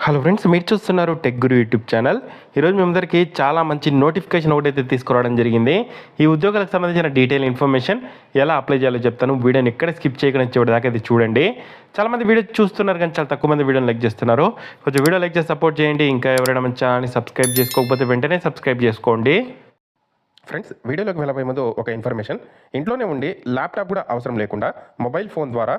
Hello friends మీరు చూస్తున్నారు tech గురు YouTube channel ఈరోజు మీ చాలా మంచి నోటిఫికేషన్ ఒకటైతే తీసుకురావడం జరిగింది. ఈ ఉద్యోగాలకు సంబంధించిన డీటెయిల్ ఇన్ఫర్మేషన్ ఎలా అప్లై చేయాలో చెప్తాను. వీడియోని ఎక్కడ స్కిప్ చేయకుండా చివరి దాకా అయితే చూడండి. చాలామంది వీడియో చూస్తున్నారు కానీ చాలా తక్కువ మంది వీడియోని లైక్ చేస్తున్నారు. కొంచెం వీడియో లైక్ చేసి సపోర్ట్ చేయండి. ఇంకా ఎవరైనా మన ఛానల్ని సబ్స్క్రైబ్ చేసుకోకపోతే వెంటనే సబ్స్క్రైబ్ చేసుకోండి. ఫ్రెండ్స్ వీడియోలోకి వెళ్ళబోయే ముందు ఒక ఇన్ఫర్మేషన్ ఇంట్లోనే ఉండి ల్యాప్టాప్ కూడా అవసరం లేకుండా మొబైల్ ఫోన్ ద్వారా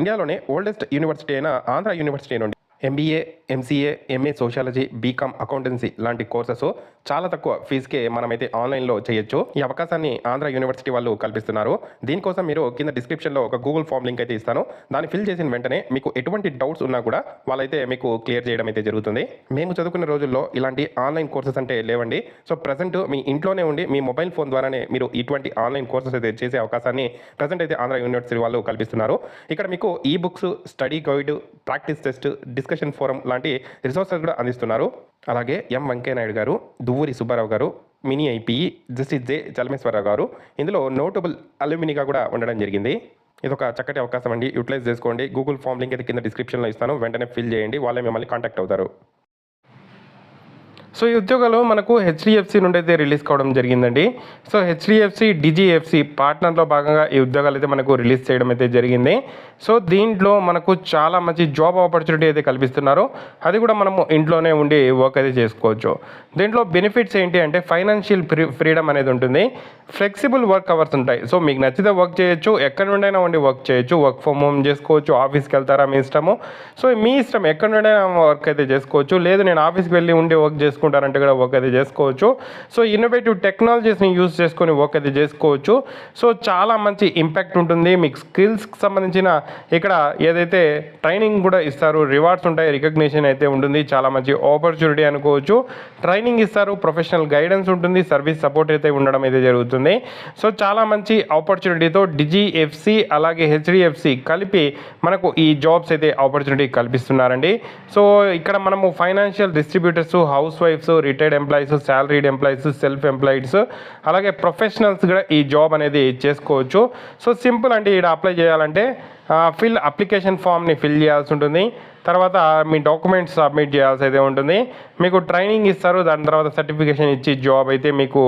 ఇండియాలోనే ఓల్డెస్ట్ యూనివర్సిటీ అయిన ఆంధ్ర యూనివర్సిటీ నుండి MBA MCA MA sociology BCom accountancy లాంటి కోర్సెస్ చాలా తక్కువ ఫీజుకే మనమైతే ఆన్లైన్లో చేయొచ్చు. ఈ అవకాశాన్ని ఆంధ్ర యూనివర్సిటీ వాళ్ళు కల్పిస్తున్నారు. దీనికోసం మీరు కింద డిస్క్రిప్షన్లో ఒక గూగుల్ ఫామ్ లింక్ అయితే ఇస్తాను. దాన్ని ఫిల్ చేసిన వెంటనే మీకు ఎటువంటి డౌట్స్ ఉన్నా కూడా వాళ్ళైతే మీకు క్లియర్ చేయడం అయితే జరుగుతుంది. మేము చదువుకున్న రోజుల్లో ఇలాంటి ఆన్లైన్ కోర్సెస్ అంటే లేవండి. సో ప్రజెంట్ మీ ఇంట్లోనే ఉండి మీ మొబైల్ ఫోన్ ద్వారానే మీరు ఇటువంటి ఆన్లైన్ కోర్సెస్ అయితే చేసే అవకాశాన్ని ప్రజెంట్ అయితే ఆంధ్ర యూనివర్సిటీ వాళ్ళు కల్పిస్తున్నారు. ఇక్కడ మీకు ఈ books study guide practice test disk discussion forum లాంటి రిసోర్సెస్ కూడా అందిస్తున్నారు. అలాగే ఎం వెంకయ్యనాయుడు గారు దువ్వూరి సుబ్బారావు గారు మినీ ఐపీఈ జస్టిస్ జే చలమేశ్వరరావు గారు ఇందులో నోటబుల్ అల్యూమినిగా కూడా ఉండడం జరిగింది. ఇది ఒక చక్కటి అవకాశం అండి. యూటిలైజ్ చేసుకోండి. గూగుల్ ఫామ్ లింక్ అయితే కింద డిస్క్రిప్షన్లో ఇస్తాను. వెంటనే ఫిల్ చేయండి. వాళ్ళే మిమ్మల్ని కాంటాక్ట్ అవుతారు. సో ఈ ఉద్యోగాలు మనకు హెచ్డిఎఫ్సి నుండి అయితే రిలీజ్ కావడం జరిగిందండి. సో హెచ్డిఎఫ్సి డిజిఎఫ్సి పార్ట్నర్లో భాగంగా ఈ ఉద్యోగాలు అయితే మనకు రిలీజ్ చేయడం అయితే జరిగింది. సో దీంట్లో మనకు చాలా మంచి జాబ్ ఆపర్చునిటీ అయితే కల్పిస్తున్నారు. అది కూడా మనము ఇంట్లోనే ఉండి వర్క్ అయితే చేసుకోవచ్చు. దీంట్లో బెనిఫిట్స్ ఏంటి అంటే ఫైనాన్షియల్ ఫ్రీ ఫ్రీడమ్ అనేది ఉంటుంది. ఫ్లెక్సిబుల్ వర్క్ అవర్స్ ఉంటాయి. సో మీకు నచ్చితే వర్క్ చేయొచ్చు ఎక్కడి నుండైనా ఉండి వర్క్ చేయొచ్చు వర్క్ ఫ్రమ్ హోమ్ చేసుకోవచ్చు ఆఫీస్కి వెళ్తారా మీ ఇష్టము? సో మీ ఇష్టం ఎక్కడి నుండైనా వర్క్ అయితే చేసుకోవచ్చు. లేదు నేను ఆఫీస్కి వెళ్ళి ఉండి వర్క్ చేసుకుంటారంటే కూడా వర్క్ అయితే చేసుకోవచ్చు. సో ఇన్నోవేటివ్ టెక్నాలజీస్ని యూజ్ చేసుకొని వర్క్ అయితే చేసుకోవచ్చు. సో చాలా మంచి ఇంపాక్ట్ ఉంటుంది. మీకు స్కిల్స్కి సంబంధించిన ఇక్కడ ఏదైతే ట్రైనింగ్ కూడా ఇస్తారు రివార్డ్స్ ఉంటాయి రికగ్నిషన్ అయితే ఉంటుంది. చాలా మంచి ఆపర్చునిటీ అనుకోవచ్చు. ట్రైనింగ్ ఇస్తారు ప్రొఫెషనల్ గైడెన్స్ ఉంటుంది సర్వీస్ సపోర్ట్ అయితే ఉండడం అయితే జరుగుతుంది. సో చాలా మంచి ఆపర్చునిటీతో డిజిఎఫ్సి అలాగే హెచ్డిఎఫ్సి కలిపి మనకు ఈ జాబ్స్ అయితే ఆపర్చునిటీ కల్పిస్తున్నారండి. సో ఇక్కడ మనము financial distributors house wife wifes retired employees salaried employees self employeds అలాగే ప్రొఫెషనల్స్ కూడా ఈ జాబ్ అనేది చేసుకోవచ్చు. సో సింపుల్ అంటే ఇక్కడ అప్లై చేయాలంటే ఫిల్ అప్లికేషన్ ఫామ్ని ఫిల్ చేయాల్సి ఉంటుంది. తర్వాత మీ డాక్యుమెంట్స్ సబ్మిట్ చేయాల్సి అయితే ఉంటుంది. మీకు ట్రైనింగ్ ఇస్తారు. దాని తర్వాత సర్టిఫికేషన్ ఇచ్చి జాబ్ అయితే మీకు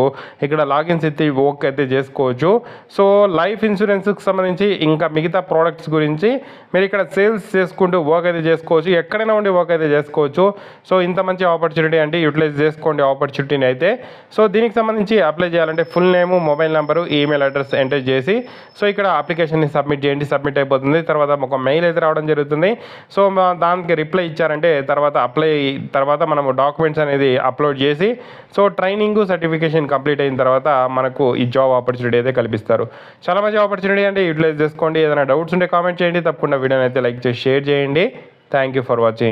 ఇక్కడ లాగిన్స్ అయితే వర్క్ అయితే చేసుకోవచ్చు. సో లైఫ్ ఇన్సూరెన్స్కి సంబంధించి ఇంకా మిగతా ప్రోడక్ట్స్ గురించి మీరు ఇక్కడ సేల్స్ చేసుకుంటూ వర్క్ అయితే చేసుకోవచ్చు. ఎక్కడైనా ఉండి వర్క్ అయితే చేసుకోవచ్చు. సో ఇంత మంచి ఆపర్చునిటీ అంటే యూటిలైజ్ చేసుకోండి ఆపర్చునిటీని అయితే. సో దీనికి సంబంధించి అప్లై చేయాలంటే full name mobile number email address enter చేసి సో ఇక్కడ అప్లికేషన్ని సబ్మిట్ చేయండి. సబ్మిట్ అయిపోతుంది. తర్వాత ఒక మెయిల్ అయితే రావడం జరుగుతుంది. సో దానికి రిప్లై ఇచ్చారంటే తర్వాత అప్లై తర్వాత మనము డాక్యుమెంట్స్ అనేది అప్లోడ్ చేసి సో ట్రైనింగ్ సర్టిఫికేషన్ కంప్లీట్ అయిన తర్వాత మనకు ఈ జాబ్ ఆపర్చునిటీ అయితే కల్పిస్తారు. చాలా మంచి ఆపర్చునిటీ అంటే యూటిలైజ్ చేసుకోండి. ఏదైనా డౌట్స్ ఉంటే కామెంట్ చేయండి. తప్పకుండా వీడియోని అయితే లైక్ చేసి షేర్ చేయండి. Thank you for watching